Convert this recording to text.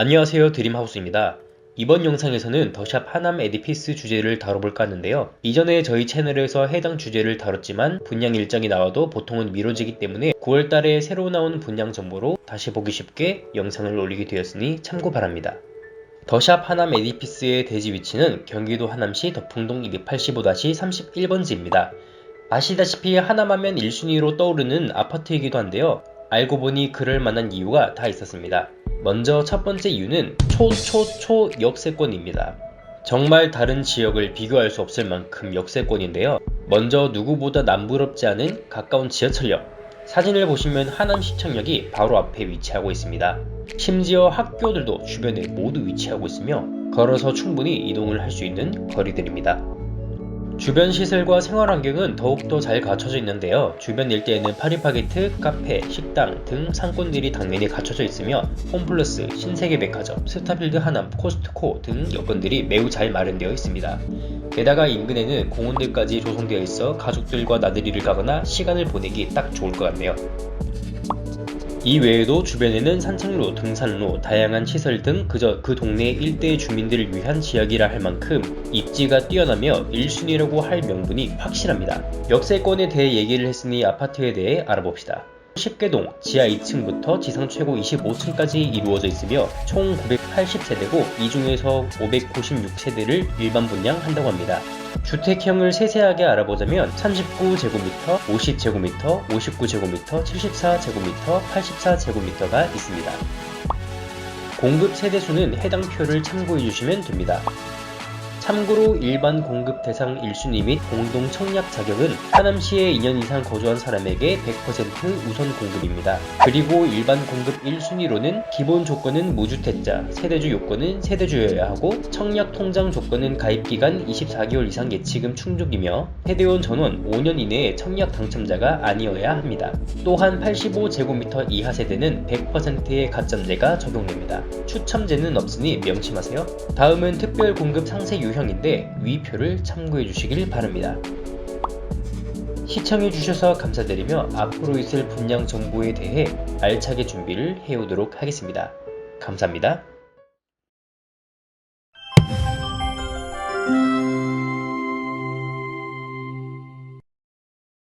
안녕하세요 드림하우스입니다. 이번 영상에서는 더샵 하남 에디피스 주제를 다뤄볼까 하는데요. 이전에 저희 채널에서 해당 주제를 다뤘지만 분양 일정이 나와도 보통은 미뤄지기 때문에 9월달에 새로 나온 분양 정보로 다시 보기 쉽게 영상을 올리게 되었으니 참고 바랍니다. 더샵 하남 에디피스의 대지 위치는 경기도 하남시 덕풍동 285-31번지입니다. 아시다시피 하남하면 1순위로 떠오르는 아파트이기도 한데요. 알고 보니 그럴 만한 이유가 다 있었습니다. 먼저 첫 번째 이유는 초초초 역세권입니다. 정말 다른 지역을 비교할 수 없을 만큼 역세권인데요. 먼저 누구보다 남부럽지 않은 가까운 지하철역. 사진을 보시면 하남 시청역이 바로 앞에 위치하고 있습니다. 심지어 학교들도 주변에 모두 위치하고 있으며 걸어서 충분히 이동을 할 수 있는 거리들입니다. 주변 시설과 생활 환경은 더욱더 잘 갖춰져 있는데요. 주변 일대에는 파리바게트, 카페, 식당 등 상권들이 당연히 갖춰져 있으며 홈플러스, 신세계 백화점, 스타필드 하남, 코스트코 등 여건들이 매우 잘 마련되어 있습니다. 게다가 인근에는 공원들까지 조성되어 있어 가족들과 나들이를 가거나 시간을 보내기 딱 좋을 것 같네요. 이 외에도 주변에는 산책로, 등산로, 다양한 시설 등 그저 그 동네 일대의 주민들을 위한 지역이라 할 만큼 입지가 뛰어나며 1순위라고 할 명분이 확실합니다. 역세권에 대해 얘기를 했으니 아파트에 대해 알아봅시다. 10개동 지하 2층부터 지상 최고 25층까지 이루어져 있으며 총 980세대고 이 중에서 596세대를 일반 분양한다고 합니다. 주택형을 세세하게 알아보자면 39제곱미터, 50제곱미터, 59제곱미터, 74제곱미터, 84제곱미터가 있습니다. 공급 세대수는 해당 표를 참고해 주시면 됩니다. 참고로 일반 공급 대상 1순위 및 공동 청약 자격은 하남시에 2년 이상 거주한 사람에게 100% 우선 공급입니다. 그리고 일반 공급 1순위로는 기본 조건은 무주택자, 세대주 요건은 세대주여야 하고 청약 통장 조건은 가입 기간 24개월 이상 예치금 충족이며 세대원 전원 5년 이내에 청약 당첨자가 아니어야 합니다. 또한 85제곱미터 이하 세대는 100%의 가점제가 적용됩니다. 추첨제는 없으니 명심하세요. 다음은 특별 공급 상세 유 형인데 위표를 참고해 주시길 바랍니다. 시청해 주셔서 감사드리며 앞으로 있을 분양 정보에 대해 알차게 준비를 해오도록 하겠습니다. 감사합니다.